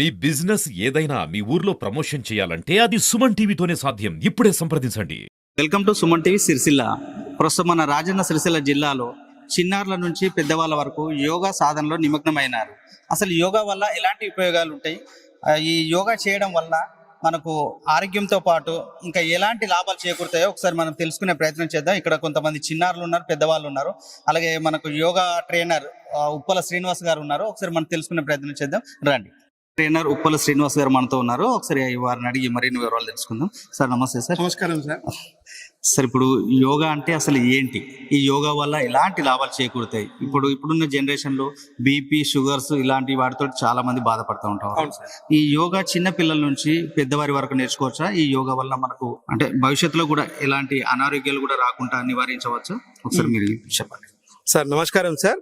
మీ business ఏదైనా మీ ఊర్లో promotion చేయాలంటే అది సుమన్ టీవీతోనే సాధ్యం. ఇప్పుడే సంప్రదించండి. Welcome to Suman TV Sircilla. ప్రస్తుతం మన రాజన్న సిరిసిల్ల జిల్లాలో చిన్నారుల నుంచి పెద్దవాళ్ళ వరకు యోగా సాధనలో నిమగ్నమైనారు. అసలు యోగా వల్ల ఎలాంటి ఉపయోగాలు ఉంటాయి? ఈ యోగా చేయడం వల్ల మనకు ఆరోగ్యంతో పాటు ఇంకా ఎలాంటి లాభాలు చేకూరుతాయో ఒకసారి మనం తెలుసుకునే ప్రయత్నం చేద్దాం. ఇక్కడ కొంతమంది చిన్నారులు ఉన్నారు పెద్దవాళ్ళు ఉన్నారు. అలాగే మనకు యోగా ట్రైనర్ ఉప్పల శ్రీనివాస్ గారు ఉన్నారు. ఒకసారి మనం తెలుసుకునే ప్రయత్నం చేద్దాం. రండి. ట్రైనర్ ఉప్పల శ్రీనివాస్ గారు మనతో ఉన్నారు. ఒకసారి వారిని అడిగి మరిన్ని వివరాలు తెలుసుకుందాం. సార్ నమస్తే సార్. నమస్కారం సార్. సార్ ఇప్పుడు యోగా అంటే అసలు ఏంటి? ఈ యోగా వల్ల ఎలాంటి లాభాలు చేకూరుతాయి? ఇప్పుడు ఇప్పుడున్న జనరేషన్లో బీపీ షుగర్స్ ఇలాంటి వాటితో చాలా మంది బాధపడుతూ సార్. ఈ యోగా చిన్న పిల్లల నుంచి పెద్దవారి వరకు నేర్చుకోవచ్చా? ఈ యోగా వల్ల మనకు అంటే భవిష్యత్తులో కూడా ఎలాంటి అనారోగ్యాలు కూడా రాకుండా నివారించవచ్చా? ఒకసారి మీరు చెప్పండి. సార్ నమస్కారం సార్.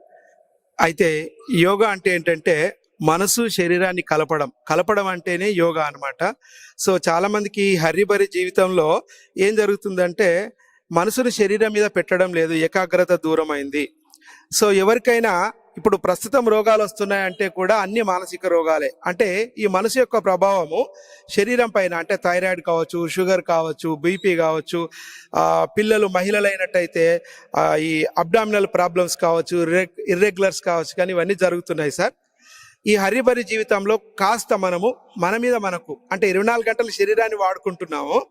అయితే యోగా అంటే ఏంటంటే మనసు శరీరాన్ని కలపడం. కలపడం అంటేనే యోగా అన్నమాట. సో చాలామందికి హరిబరి జీవితంలో ఏం జరుగుతుందంటే మనసును శరీరం మీద పెట్టడం లేదు ఏకాగ్రత దూరం అయింది సో ఎవరికైనా ఇప్పుడు ప్రస్తుతం రోగాలు వస్తున్నాయంటే కూడా అన్ని మానసిక రోగాలే. అంటే ఈ మనసు యొక్క ప్రభావము శరీరం పైన అంటే థైరాయిడ్ కావచ్చు షుగర్ కావచ్చు బీపీ కావచ్చు పిల్లలు మహిళలైనట్టయితే ఈ అబ్డామినల్ ప్రాబ్లమ్స్ కావచ్చు ఇర్రెగ్యులర్స్ కావచ్చు కానీ ఇవన్నీ జరుగుతున్నాయి సార్. ఈ హరిబరి జీవితంలో కాస్త మనము మన మీద మనకు అంటే ఇరవై నాలుగు గంటల శరీరాన్ని వాడుకుంటున్నాము.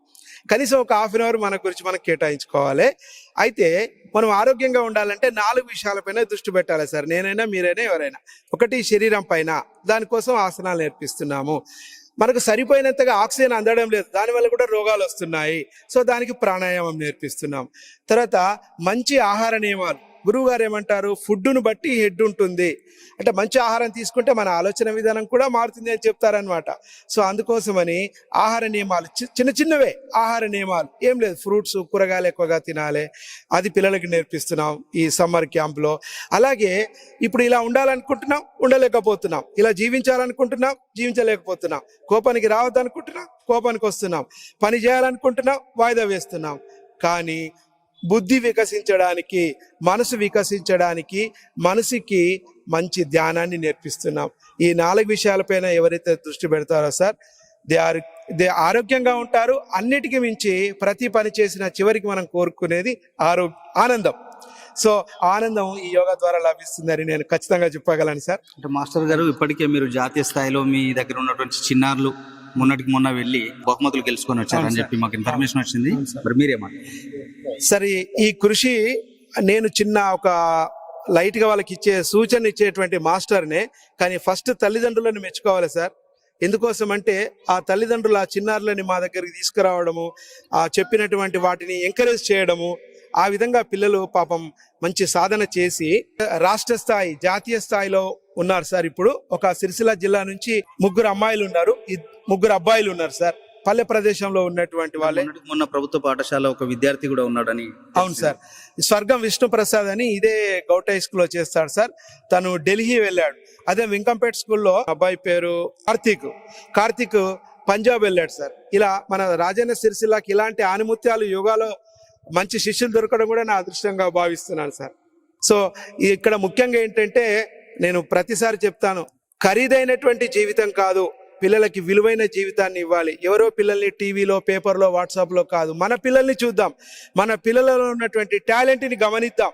కనీసం ఒక హాఫ్ అన్ అవర్ మన గురించి మనం కేటాయించుకోవాలి. అయితే మనం ఆరోగ్యంగా ఉండాలంటే నాలుగు విషయాలపైన దృష్టి పెట్టాలి సార్. నేనైనా మీరైనా ఎవరైనా. ఒకటి శరీరం పైన దానికోసం ఆసనాలు నేర్పిస్తున్నాము. మనకు సరిపోయినంతగా ఆక్సిజన్ అందడం లేదు దానివల్ల కూడా రోగాలు వస్తున్నాయి. సో దానికి ప్రాణాయామం నేర్పిస్తున్నాం. తర్వాత మంచి ఆహార నియమాలు. గురువు గారు ఏమంటారు ఫుడ్ను బట్టి హెడ్ ఉంటుంది. అంటే మంచి ఆహారం తీసుకుంటే మన ఆలోచన విధానం కూడా మారుతుంది అని చెప్తారనమాట సో అందుకోసమని ఆహార నియమాలు చి- చిన్న చిన్నవే ఆహార నియమాలు. ఏం లేదు ఫ్రూట్స్ కూరగాయలు ఎక్కువగా తినాలి. అది పిల్లలకి నేర్పిస్తున్నాం ఈ సమ్మర్ క్యాంప్లో. అలాగే ఇప్పుడు ఇలా ఉండాలనుకుంటున్నాం ఉండలేకపోతున్నాం. ఇలా జీవించాలనుకుంటున్నాం జీవించలేకపోతున్నాం. కోపానికి రావద్దనుకుంటున్నాం కోపానికి వస్తున్నాం. పని చేయాలనుకుంటున్నాం వాయిదా వేస్తున్నాం. కానీ బుద్ధి వికసించడానికి మనసు వికసించడానికి మనసుకి మంచి ధ్యానాన్ని నేర్పిస్తున్నాం. ఈ నాలుగు విషయాలపైన ఎవరైతే దృష్టి పెడతారో సార్ దే ఆర్ దే ఆరోగ్యంగా ఉంటారు. అన్నిటికీ మించి ప్రతి పని చేసిన చివరికి మనం కోరుకునేది ఆరో ఆనందం. సో ఆనందం ఈ యోగా ద్వారా లభిస్తుందని నేను ఖచ్చితంగా చెప్పగలను సార్. అంటే మాస్టర్ గారు ఇప్పటికే మీరు జాతీయ స్థాయిలో మీ దగ్గర ఉన్నటువంటి చిన్నారులు మొన్నటికి మొన్న వెళ్ళి బహుమతులు గెలుచుకొని వచ్చారని చెప్పి మాకు ఇన్ఫర్మేషన్ వచ్చింది. మరి మీరేమంటారు సరే ఈ కృషి నేను చిన్న ఒక లైట్గా వాళ్ళకి ఇచ్చే సూచన ఇచ్చేటువంటి మాస్టర్నే కానీ ఫస్ట్ తల్లిదండ్రులను మెచ్చుకోవాలి సార్. ఎందుకోసం అంటే ఆ తల్లిదండ్రులు ఆ చిన్నారులని మా దగ్గరికి తీసుకురావడము ఆ చెప్పినటువంటి వాటిని ఎంకరేజ్ చేయడము ఆ విధంగా పిల్లలు పాపం మంచి సాధన చేసి రాష్ట్ర స్థాయి జాతీయ స్థాయిలో ఉన్నారు సార్. ఇప్పుడు ఒక సిరిసిల్ల జిల్లా నుంచి ముగ్గురు అమ్మాయిలు ఉన్నారు. ముగ్గురు అబ్బాయిలు ఉన్నారు సార్. పల్లె ప్రదేశంలో ఉన్నటువంటి వాళ్ళే. మొన్న ప్రభుత్వ పాఠశాల ఒక విద్యార్థి కూడా ఉన్నాడని అవును సార్. స్వర్గం విష్ణు ప్రసాద్ అని ఇదే గౌట హై స్కూల్లో చేస్తాడు సార్. తను ఢిల్లీ వెళ్ళాడు. అదే వెంకంపేట స్కూల్లో అబ్బాయి పేరు కార్తీక్. కార్తీక్ పంజాబ్ వెళ్ళాడు సార్. ఇలా మన రాజన్న సిరిసిల్లాకి ఇలాంటి ఆనిముత్యాలు యోగాలో మంచి శిష్యులు దొరకడం కూడా నా అదృష్టంగా భావిస్తున్నాను సార్. సో ఇక్కడ ముఖ్యంగా ఏంటంటే నేను ప్రతిసారి చెప్తాను ఖరీదైనటువంటి జీవితం కాదు పిల్లలకి విలువైన జీవితాన్ని ఇవ్వాలి. ఎవరో పిల్లల్ని టీవీలో పేపర్లో వాట్సాప్లో కాదు మన పిల్లల్ని చూద్దాం. మన పిల్లలలో ఉన్నటువంటి టాలెంట్ని గమనిద్దాం.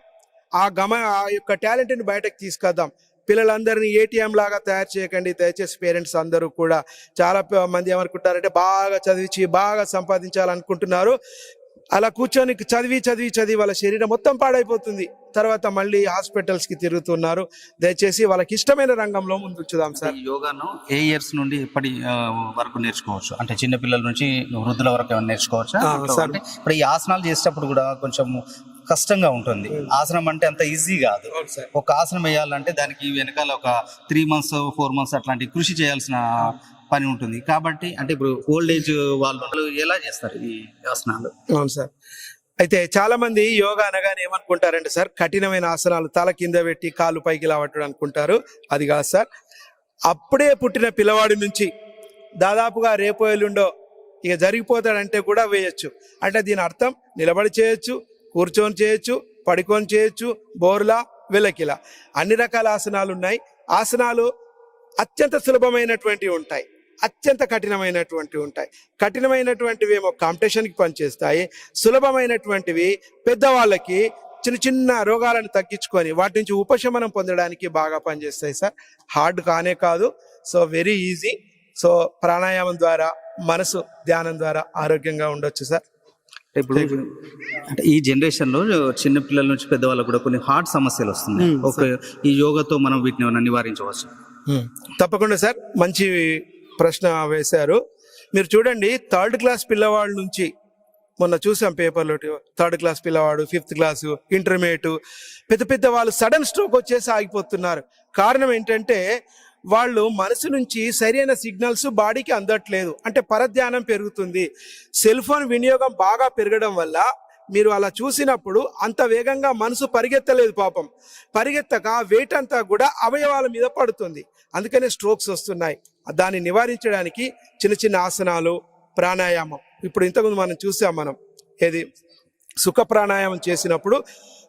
ఆ గమ ఆ యొక్క టాలెంట్ని బయటకు తీసుకొద్దాం. పిల్లలందరినీ ఏటీఎం లాగా తయారు చేయకండి. దయచేసి పేరెంట్స్ అందరూ కూడా చాలా మంది ఏమనుకుంటారంటే బాగా చదివించి బాగా సంపాదించాలనుకుంటున్నారు. అలా కూర్చొని చదివి చదివి చదివి వాళ్ళ శరీరం మొత్తం పాడైపోతుంది. తర్వాత మళ్ళీ హాస్పిటల్స్కి తిరుగుతున్నారు. దయచేసి వాళ్ళకి ఇష్టమైన రంగంలో ముందుంచుదాం సార్. ఈ యోగాను ఏ ఇయర్స్ నుండి ఎప్పటి వరకు నేర్చుకోవచ్చు? అంటే చిన్న పిల్లల నుంచి వృద్ధుల వరకు ఏమైనా నేర్చుకోవచ్చా? సార్. ఇప్పుడు ఈ ఆసనాలు చేసేటప్పుడు కూడా కొంచెం కష్టంగా ఉంటుంది. ఆసనం అంటే అంత ఈజీ కాదు. ఒక ఆసనం వేయాలంటే దానికి వెనకాల ఒక త్రీ మంత్స్ ఫోర్ మంత్స్ అట్లాంటి కృషి చేయాల్సిన పని ఉంటుంది. కాబట్టి అంటే ఇప్పుడు ఓల్డ్ ఏజ్ వాళ్ళు ఎలా చేస్తారు ఈ ఆసనాలు? అవును సార్. అయితే చాలా మంది యోగా అనగానే ఏమనుకుంటారంటే సార్ కఠినమైన ఆసనాలు తల కింద పెట్టి కాలు పైకి లావట్టడం అనుకుంటారు. అది కాదు సార్. అప్పుడే పుట్టిన పిల్లవాడి నుంచి దాదాపుగా రేపో ఎల్లుండో ఇక జరిగిపోతాడంటే కూడా వేయచ్చు. అంటే దీని అర్థం నిలబడి చేయొచ్చు కూర్చొని చేయొచ్చు పడుకొని చేయొచ్చు బోర్లా వెలకిలా అన్ని రకాల ఆసనాలు ఉన్నాయి. ఆసనాలు అత్యంత సులభమైనటువంటివి ఉంటాయి. అత్యంత కఠినమైనటువంటివి ఉంటాయి. కఠినమైనటువంటివి ఏమో కాంపిటీషన్కి పనిచేస్తాయి. సులభమైనటువంటివి పెద్దవాళ్ళకి చిన్న చిన్న రోగాలను తగ్గించుకొని వాటి నుంచి ఉపశమనం పొందడానికి బాగా పనిచేస్తాయి సార్. హార్డ్ కానే కాదు. So very easy. సో ప్రాణాయామం ద్వారా మనసు ధ్యానం ద్వారా ఆరోగ్యంగా ఉండొచ్చు సార్. ఇప్పుడు అంటే ఈ జనరేషన్లో చిన్న పిల్లల నుంచి పెద్దవాళ్ళకు కూడా కొన్ని హార్ట్ సమస్యలు వస్తున్నాయి. Hmm, ఒక ఈ యోగాతో మనం వీటిని నివారించవచ్చు? తప్పకుండా సార్. మంచి ప్రశ్న వేశారు. మీరు చూడండి థర్డ్ క్లాస్ పిల్లవాళ్ళ నుంచి మొన్న చూసాం పేపర్లో థర్డ్ క్లాస్ పిల్లవాడు ఫిఫ్త్ క్లాసు ఇంటర్మీడియట్ పెద్ద పెద్ద వాళ్ళు సడన్ స్ట్రోక్ వచ్చేసి ఆగిపోతున్నారు. కారణం ఏంటంటే వాళ్ళు మనసు నుంచి సరైన సిగ్నల్స్ బాడీకి అందట్లేదు. అంటే పరధ్యానం పెరుగుతుంది. సెల్ ఫోన్ వినియోగం బాగా పెరగడం వల్ల మీరు అలా చూసినప్పుడు అంత వేగంగా మనసు పరిగెత్తలేదు పాపం. పరిగెత్తక వెయిట్ అంతా కూడా అవయవాల మీద పడుతుంది. అందుకనే స్ట్రోక్స్ వస్తున్నాయి. దాన్ని నివారించడానికి చిన్న చిన్న ఆసనాలు ప్రాణాయామం. ఇప్పుడు ఇంతకుముందు మనం చూసాం మనం ఏది? సుఖ ప్రాణాయామం చేసినప్పుడు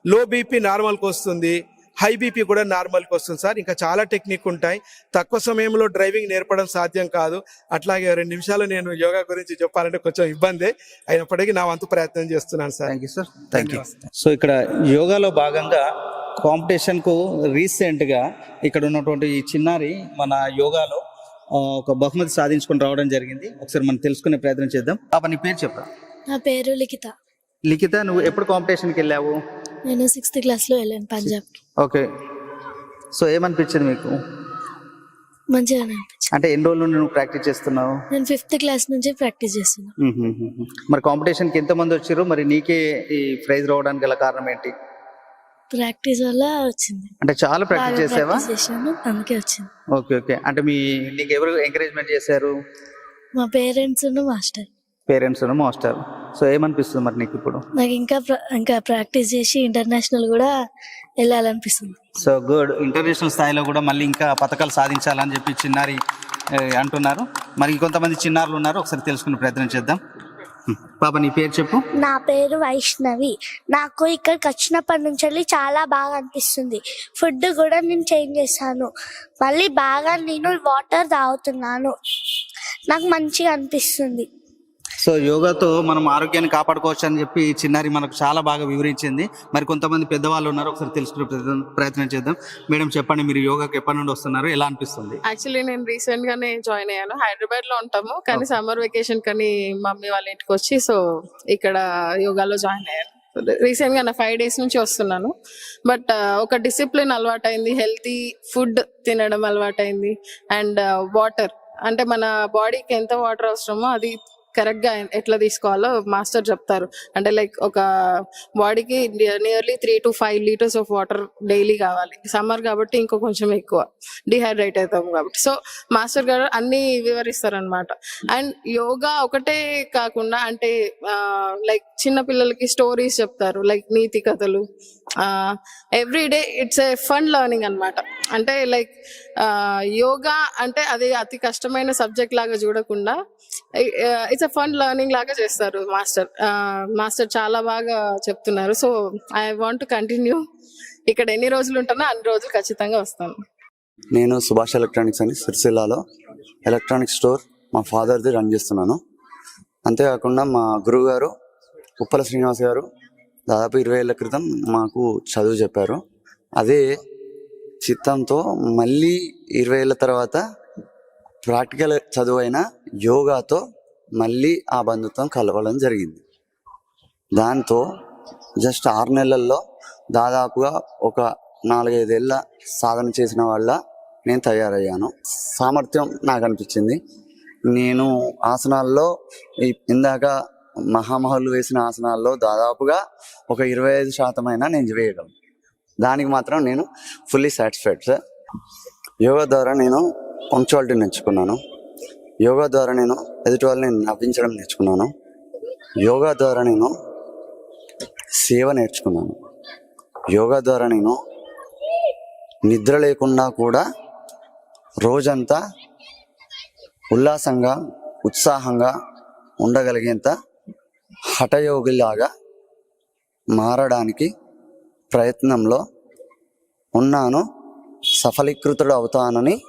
లో బీపీ నార్మల్కి వస్తుంది హై బీపీ కూడా నార్మల్కి వస్తుంది. సార్ ఇంకా చాలా టెక్నిక్ ఉంటాయి. తక్కువ సమయంలో డ్రైవింగ్ నేర్పడం సాధ్యం కాదు. అట్లాగే రెండు నిమిషాలు నేను యోగా గురించి చెప్పాలంటే కొంచెం ఇబ్బంది అయినప్పటికీ నా వంతు ప్రయత్నం చేస్తున్నాను sir. Thank you sir thank you so ఇక్కడ యోగాలో భాగంగా కాంపిటీషన్కు రీసెంట్గా ఇక్కడ ఉన్నటువంటి ఈ చిన్నారి మన యోగాలో ఒక బహుమతి సాధించుకొని రావడం జరిగింది. ఒకసారి మనం తెలుసుకునే ప్రయత్నం చేద్దాం. పాప నీ పేరు చెప్పరా? నా పేరు లిఖిత. లిఖిత నువ్వు ఎప్పుడు కాంపిటీషన్కి వెళ్ళావు? నేను సిక్స్త్ క్లాస్లో వెళ్ళాను పంజాబ్. ఓకే. సో ఏమనిపించింది మీకు? అనిపించింది. అంటే ఎన్ని రోజులు నుండి నువ్వు ప్రాక్టీస్ చేస్తున్నావు? నేను ఫిఫ్త్ క్లాస్ నుంచి ప్రాక్టీస్ చేస్తున్నా. మరి కాంపిటీషన్కి ఎంతమంది వచ్చారు మరి నీకే ఈ ప్రైజ్ రావడానికి గల కారణం ఏంటి? ప్రాక్టీస్ వల్ల వచ్చింది. అంటే చాలా ప్రాక్టీస్ చేసావా? చేశాను అందుకే వచ్చింది. Okay okay. అంటే మీ నీకు ఎవరు ఎంకరేజ్మెంట్ చేశారు? మా parents master. Parents master. So ఏమనిపిస్తుంది మరి నీకు ఇప్పుడు? నాకు ఇంకా ఇంకా ప్రాక్టీస్ చేసి ఇంటర్నేషనల్ కూడా వెళ్ళాలనిపిస్తుంది. So good. ఇంటర్నేషనల్ స్థాయిలో కూడా మళ్ళీ ఇంకా పథకాలు సాధించాలని చెప్పి చిన్నారి అంటున్నారు. మరి కొంతమంది చిన్నారులు ఉన్నారు. ఒకసారి తెలుసుకునే ప్రయత్నం చేద్దాం. పాప నీ పేరు చెప్పు. నా పేరు వైష్ణవి. నాకు ఇక్కడికి వచ్చినప్పటి నుంచి వెళ్ళి చాలా బాగా అనిపిస్తుంది. ఫుడ్ కూడా నేను చేంజ్ చేశాను. మళ్ళీ బాగా నేను వాటర్ తాగుతున్నాను. నాకు మంచిగా అనిపిస్తుంది. సో యోగాతో మనం ఆరోగ్యాన్ని కాపాడుకోవచ్చు అని చెప్పి చిన్నారి మనకు చాలా బాగా వివరించింది. మరి కొంతమంది పెద్దవాళ్ళు ఉన్నారు ఒకసారి తెలుసుకునే ప్రయత్నం- ప్రయత్నం చేద్దాం. మేడం చెప్పండి మీరు యోగాకి ఎప్పటి నుండి వస్తున్నారు ఎలా అనిపిస్తుంది? యాక్చువల్లీ నేను రీసెంట్ గానే జాయిన్ అయ్యాను. హైదరాబాద్లో ఉంటాము కానీ సమ్మర్ వెకేషన్ కని మమ్మీ వాళ్ళ ఇంటికి వచ్చి సో ఇక్కడ యోగాలో జాయిన్ అయ్యాను. రీసెంట్గా నా ఫైవ్ డేస్ నుంచి వస్తున్నాను. బట్ ఒక డిసిప్లిన్ అలవాటైంది. హెల్తీ ఫుడ్ తినడం అలవాటైంది. And water. అంటే మన బాడీకి ఎంత వాటర్ అవసరమో అది కరెక్ట్గా ఎట్లా తీసుకోవాలో మాస్టర్ చెప్తారు. అంటే లైక్ ఒక బాడీకి nearly three to five litres of water daily కావాలి. సమ్మర్ కాబట్టి ఇంకో కొంచెం ఎక్కువ. డిహైడ్రేట్ అవుతాం కాబట్టి. సో మాస్టర్ గారు అన్ని వివరిస్తారు అనమాట అండ్ యోగా ఒకటే కాకుండా అంటే లైక్ చిన్న పిల్లలకి స్టోరీస్ చెప్తారు. లైక్ నీతి కథలు. Every day it's a fun learning అన్నమాట. అంటే లైక్ యోగా అంటే అది అతి కష్టమైన సబ్జెక్ట్ లాగా చూడకుండా ఇట్స్ అ ఫన్ లెర్నింగ్ లాగా చేస్తారు మాస్టర్. మాస్టర్ చాలా బాగా చెప్తున్నారు. So I want to continue ఇక్కడ ఎన్ని రోజులు ఉంటానో అన్ని రోజులు ఖచ్చితంగా వస్తాను. నేను సుభాష్ ఎలక్ట్రానిక్స్ అని సిరిసిల్లాలో ఎలక్ట్రానిక్ స్టోర్ మా ఫాదర్ది రన్ చేస్తున్నాను. అంతేకాకుండా మా గురువు గారు ఉప్పల శ్రీనివాస్ గారు దాదాపు ఇరవై ఏళ్ళ క్రితం మాకు చదువు చెప్పారు. అదే చిత్తంతో మళ్ళీ ఇరవై ఏళ్ళ తర్వాత ప్రాక్టికల్ చదువు అయిన యోగాతో మళ్ళీ ఆ బంధుత్వం కలవడం జరిగింది. దాంతో జస్ట్ ఆరు నెలల్లో దాదాపుగా ఒక నాలుగైదేళ్ళ సాధన చేసిన వాళ్ళ నేను తయారయ్యాను. సామర్థ్యం నాకు అనిపించింది. నేను ఆసనాల్లో ఇందాక మహామహులు వేసిన ఆసనాల్లో దాదాపుగా ఒక ఇరవై ఐదు శాతం అయినా నేను వేయగలను. దానికి మాత్రం నేను ఫుల్లీ సాటిస్ఫైడ్ సార్ యోగా ద్వారా నేను పంక్చువాలిటీ నేర్చుకున్నాను. యోగా ద్వారా నేను ఎదుటి వాళ్ళని నవ్వించడం నేర్చుకున్నాను. యోగా ద్వారా నేను సేవ నేర్చుకున్నాను. యోగా ద్వారా నేను నిద్ర లేకుండా కూడా రోజంతా ఉల్లాసంగా ఉత్సాహంగా ఉండగలిగేంత హఠయోగిలాగా మారడానికి ప్రయత్నంలో ఉన్నాను. సఫలీకృతుడు అవుతానని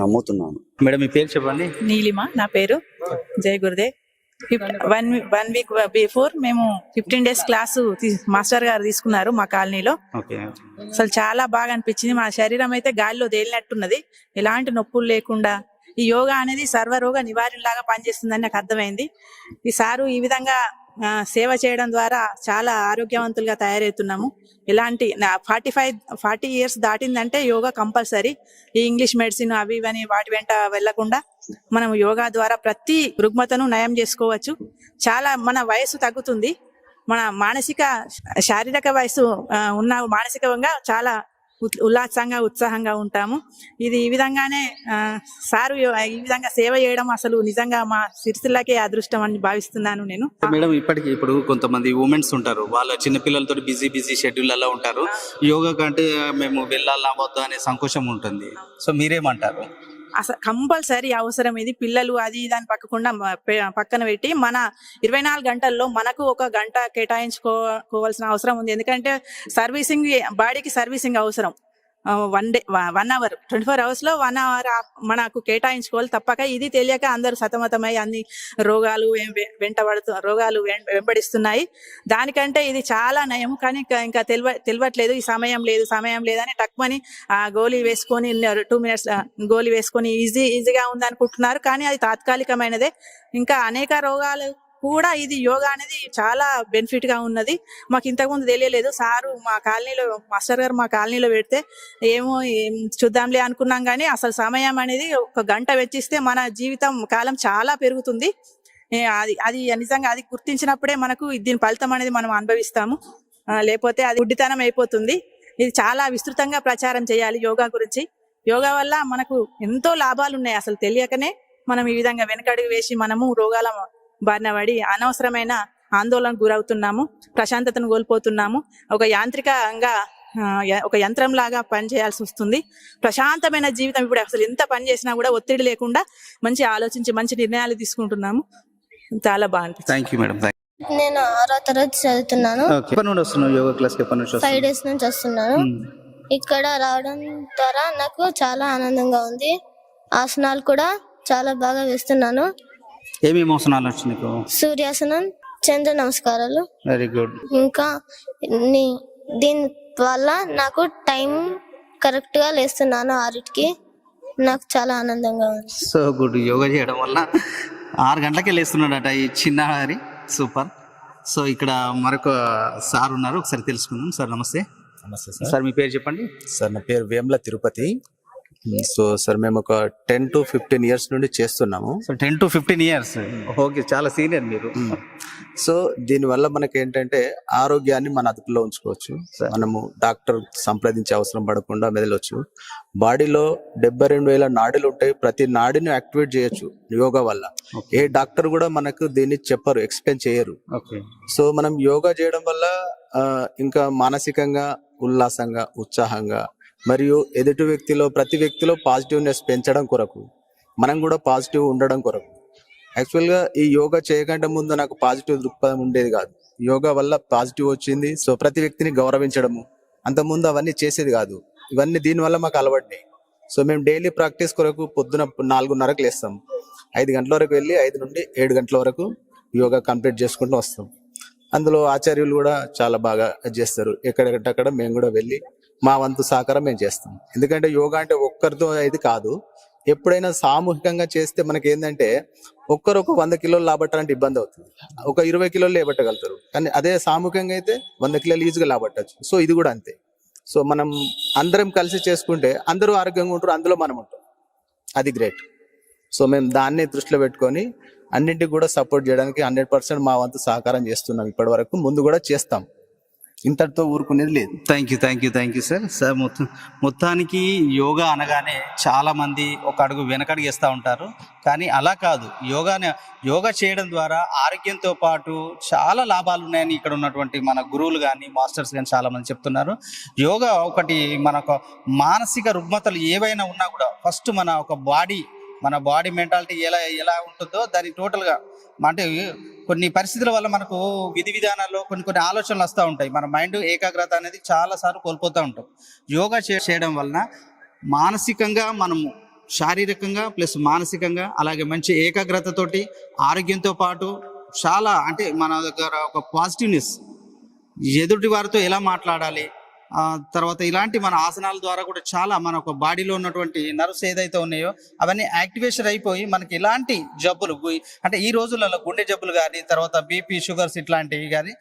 నమ్ముతున్నాను. మేడం మీ పేరు చెప్పండి. నీలిమ నా పేరు. Jai Gurudev. One one week before మేము ఫిఫ్టీన్ డేస్ క్లాసు మాస్టర్ గారు తీసుకున్నారు మా కాలనీలో. ఓకే. అసలు చాలా బాగా అనిపించింది. మా శరీరం అయితే గాలిలో తేలినట్టున్నది. ఎలాంటి నొప్పులు లేకుండా ఈ యోగా అనేది సర్వరోగ నివారణ లాగా పనిచేస్తుందని నాకు అర్థమైంది. ఈ సారు ఈ విధంగా సేవ చేయడం ద్వారా చాలా ఆరోగ్యవంతులుగా తయారవుతున్నాము. ఇలాంటి ఫార్టీ ఫైవ్ ఫార్టీ ఇయర్స్ దాటిందంటే యోగా కంపల్సరీ. ఈ ఇంగ్లీష్ మెడిసిన్ అవి ఇవని వాటి వెంట వెళ్ళకుండా మనం యోగా ద్వారా ప్రతి రుగ్మతను నయం చేసుకోవచ్చు. చాలా మన వయసు తగ్గుతుంది. మన మానసిక శారీరక వయసు ఉన్న మానసికంగా చాలా ఉల్లాసంగా ఉత్సాహంగా ఉంటాము. ఇది ఈ విధంగానే సారు ఈ విధంగా సేవ చేయడం అసలు నిజంగా మా సిరిసిల్లకే అదృష్టం అని భావిస్తున్నాను నేను. మేడం ఇప్పటికి ఇప్పుడు కొంతమంది ఉమెన్స్ ఉంటారు. వాళ్ళ చిన్నపిల్లలతో బిజీ బిజీ షెడ్యూల్ అలా ఉంటారు. యోగా కంటే మేము వెళ్ళాలా వద్దా అనే సంకోచం ఉంటుంది. సో మీరేమంటారు? అసలు కంపల్సరీ అవసరం ఇది. పిల్లలు అది దాని పక్కకుండా పక్కన పెట్టి మన ఇరవై నాలుగు గంటల్లో మనకు ఒక గంట కేటాయించుకోవాల్సిన అవసరం ఉంది. ఎందుకంటే సర్వీసింగ్ బాడీకి సర్వీసింగ్ అవసరం. One day one hour twenty four అవర్స్లో వన్ అవర్ మనకు కేటాయించుకోవాలి తప్పక. ఇది తెలియక అందరూ సతమతమై అన్ని రోగాలు వెంటబడుతు రోగాలు వెం- వెంబడిస్తున్నాయి. దానికంటే ఇది చాలా నయం కానీ ఇంకా ఇంకా తెలివ తెలియట్లేదు. ఈ సమయం లేదు సమయం లేదని టక్మని ఆ గోళీ వేసుకొని టూ మినిట్స్ గోళీ వేసుకొని ఈజీ ఈజీగా ఉందనుకుంటున్నారు. కానీ అది తాత్కాలికమైనదే. ఇంకా అనేక రోగాలు కూడా ఇది యోగా అనేది చాలా బెనిఫిట్గా ఉన్నది. మాకు ఇంతకుముందు తెలియలేదు. సారు మా కాలనీలో మాస్టర్ గారు మా కాలనీలో పెడితే ఏమో ఏం చూద్దాంలే అనుకున్నాం కానీ అసలు సమయం అనేది ఒక గంట వెచ్చిస్తే మన జీవితం కాలం చాలా పెరుగుతుంది. అది అది నిజంగా అది గుర్తించినప్పుడే మనకు దీని ఫలితం అనేది మనం అనుభవిస్తాము. లేకపోతే అది గుడ్డితనం అయిపోతుంది. ఇది చాలా విస్తృతంగా ప్రచారం చేయాలి యోగా గురించి. యోగా వల్ల మనకు ఎంతో లాభాలు ఉన్నాయి అసలు తెలియకనే మనం ఈ విధంగా వెనకడుగు వేసి మనము రోగాల బారిన పడి అనవసరమైన ఆందోళనకు గురవుతున్నాము ప్రశాంతతను కోల్పోతున్నాము. ఒక యాంత్రికంగా ఒక యంత్రం లాగా పనిచేయాల్సి వస్తుంది. ప్రశాంతమైన జీవితం ఇప్పుడు అసలు ఎంత పని చేసినా కూడా ఒత్తిడి లేకుండా మంచి ఆలోచించి మంచి నిర్ణయాలు తీసుకుంటున్నాము. చాలా బాగా అనిపిస్తుంది థ్యాంక్ యూ మేడం నేను ఆరో తరగతి చదువుతున్నాను. ఓకే ఎప్పటి నుండి వస్తున్నావు? యోగా క్లాస్కి ఎప్పటి నుంచి ఫైవ్ డేస్ నుంచి వస్తున్నాను. మ్మ్. ఇక్కడ రావడం ద్వారా నాకు చాలా ఆనందంగా ఉంది. ఆసనాలు కూడా చాలా బాగా వేస్తున్నాను. ఏమేమి అవసరాలు వచ్చి నీకు? సూర్యాసనం చంద్ర నమస్కారాలు. వెరీ గుడ్ ఇంకా నీ- దీని వల్ల నాకు టైం కరెక్ట్గా లేస్తున్నాను ఆరిటికి నాకు చాలా ఆనందంగా ఉంది. సో గుడ్ యోగా చేయడం వల్ల ఆరు గంటలకే లేస్తున్నాడట ఈ చిన్నారి సూపర్ సో ఇక్కడ మరొక సార్ ఉన్నారు. ఒకసారి తెలుసుకుందాం. సార్ నమస్తే. నమస్తే సార్. సార్ మీ పేరు చెప్పండి? సార్ నా పేరు వేముల తిరుపతి. సో సార్ మేము ఒక టెన్ టు ఫిఫ్టీన్ ఇయర్స్ నుండి చేస్తున్నాము. So ten to fifteen years okay చాలా సీనియర్ మీరు. సో దీనివల్ల మనకి ఏంటంటే ఆరోగ్యాన్ని మన అదుపులో ఉంచుకోవచ్చు. మనము డాక్టర్ సంప్రదించే అవసరం పడకుండా మెదలొచ్చు. బాడీలో డెబ్బై రెండు వేల నాడులు ఉంటాయి. ప్రతి నాడిని యాక్టివేట్ చేయొచ్చు యోగా వల్ల. ఏ డాక్టర్ కూడా మనకు దీన్ని చెప్పరు ఎక్స్ప్లెయిన్ చేయరు. ఓకే. సో మనం యోగా చేయడం వల్ల ఆ, ఇంకా మానసికంగా ఉల్లాసంగా ఉత్సాహంగా మరియు ఎదుటి వ్యక్తిలో ప్రతి వ్యక్తిలో పాజిటివ్నెస్ పెంచడం కొరకు మనం కూడా పాజిటివ్ ఉండడం కొరకు. యాక్చువల్గా ఈ యోగా చేయకుండా ముందు నాకు పాజిటివ్ దృక్పథం ఉండేది కాదు. యోగా వల్ల పాజిటివ్ వచ్చింది. సో ప్రతి వ్యక్తిని గౌరవించడము అంతకుముందు అవన్నీ చేసేది కాదు. ఇవన్నీ దీనివల్ల మాకు అలవాడినాయి సో మేము డైలీ ప్రాక్టీస్ కొరకు పొద్దున నాలుగున్నరకు లేస్తాం. ఐదు గంటల వరకు వెళ్ళి ఐదు నుండి ఏడు గంటల వరకు యోగా కంప్లీట్ చేసుకుంటూ వస్తాం. అందులో ఆచార్యులు కూడా చాలా బాగా చేస్తారు. ఎక్కడెక్కడక్కడ మేము కూడా వెళ్ళి మా వంతు సహకారం మేము చేస్తాం. ఎందుకంటే యోగా అంటే ఒక్కరితో అయితే కాదు. ఎప్పుడైనా సామూహికంగా చేస్తే మనకి ఏంటంటే ఒక్కరు ఒక వంద కిలోలు లాబట్టాలంటే ఇబ్బంది అవుతుంది. ఒక ఇరవై కిలోలు లేబట్టగలుగుతారు. కానీ అదే సామూహికంగా అయితే వంద కిలోలు ఈజీగా లాబట్టచ్చు. సో ఇది కూడా అంతే. సో మనం అందరం కలిసి చేసుకుంటే అందరూ ఆరోగ్యంగా ఉంటారు అందులో మనం ఉంటాం. అది గ్రేట్. సో మేము దాన్ని దృష్టిలో పెట్టుకొని అన్నింటికి కూడా సపోర్ట్ చేయడానికి హండ్రెడ్ పర్సెంట్ మా వంతు సహకారం చేస్తున్నాం ఇప్పటి వరకు ముందు కూడా చేస్తాం. ఇంతటితో ఊరుకునేది లేదు. Thank you thank you thank you sir sir మొత్తం మొత్తానికి యోగా అనగానే చాలా మంది ఒక అడుగు వెనకడుగు ఉంటారు. కానీ అలా కాదు. యోగాని యోగా చేయడం ద్వారా ఆరోగ్యంతో పాటు చాలా లాభాలు ఉన్నాయని ఇక్కడ ఉన్నటువంటి మన గురువులు కానీ మాస్టర్స్ కానీ చాలా మంది చెప్తున్నారు. యోగా ఒకటి మనకు మానసిక రుగ్మతలు ఏవైనా ఉన్నా కూడా ఫస్ట్ మన ఒక బాడీ మన బాడీ మెంటాలిటీ ఎలా ఎలా ఉంటుందో దాని టోటల్గా అంటే కొన్ని పరిస్థితుల వల్ల మనకు విధి విధానాల్లో కొన్ని కొన్ని ఆలోచనలు వస్తూ ఉంటాయి. మన మైండ్ ఏకాగ్రత అనేది చాలా సార్లు కోల్పోతూ ఉంటాం. యోగా చేయడం వలన మానసికంగా మనము శారీరకంగా ప్లస్ మానసికంగా అలాగే మంచి ఏకాగ్రతతోటి ఆరోగ్యంతో పాటు చాలా అంటే మన దగ్గర ఒక పాజిటివ్నెస్ ఎదుటి వారితో ఎలా మాట్లాడాలి తర్వాత ఇలాంటి మన ఆసనాల ద్వారా కూడా చాలా మన ఒక బాడీలో ఉన్నటువంటి నర్వ్స్ ఏదైతే ఉన్నాయో అవన్నీ యాక్టివేషన్ అయిపోయి మనకి ఇలాంటి జబ్బులు అంటే ఈ రోజులలో గుండె జబ్బులు కానీ తర్వాత బీపీ షుగర్స్ ఇట్లాంటివి కానీ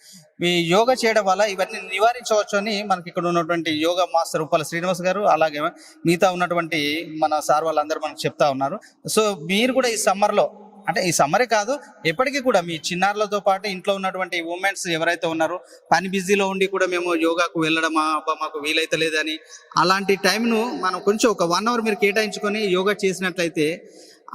ఈ యోగా చేయడం వల్ల ఇవన్నీ నివారించవచ్చు అని మనకి ఇక్కడ ఉన్నటువంటి యోగా మాస్టర్ ఉప్పల శ్రీనివాస్ గారు అలాగే మిగతా ఉన్నటువంటి మన సార్ వాళ్ళందరూ మనకు చెప్తా ఉన్నారు. సో మీరు కూడా ఈ సమ్మర్లో అంటే ఈ సమ్మరే కాదు ఎప్పటికీ కూడా మీ చిన్నారులతో పాటు ఇంట్లో ఉన్నటువంటి ఉమెన్స్ ఎవరైతే ఉన్నారో పని బిజీలో ఉండి కూడా మేము యోగాకు వెళ్ళడం అబ్బా మాకు వీలైతే లేదని అలాంటి టైంను మనం కొంచెం ఒక వన్ అవర్ మీరు కేటాయించుకొని యోగా చేసినట్లయితే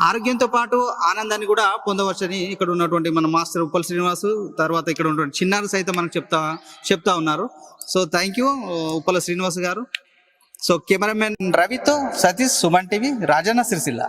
ఆరోగ్యంతో పాటు ఆనందాన్ని కూడా పొందవచ్చని ఇక్కడ ఉన్నటువంటి మన మాస్టర్ ఉప్పల్ శ్రీనివాస్ తర్వాత ఇక్కడ ఉన్నటువంటి చిన్నారు సైతం మనకు చెప్తా చెప్తా ఉన్నారు. So thank you Uppala Srinivas గారు. సో కెమెరామెన్ రవితో సతీష్ సుమన్ టీవీ రాజన్న సిరిసిల్ల.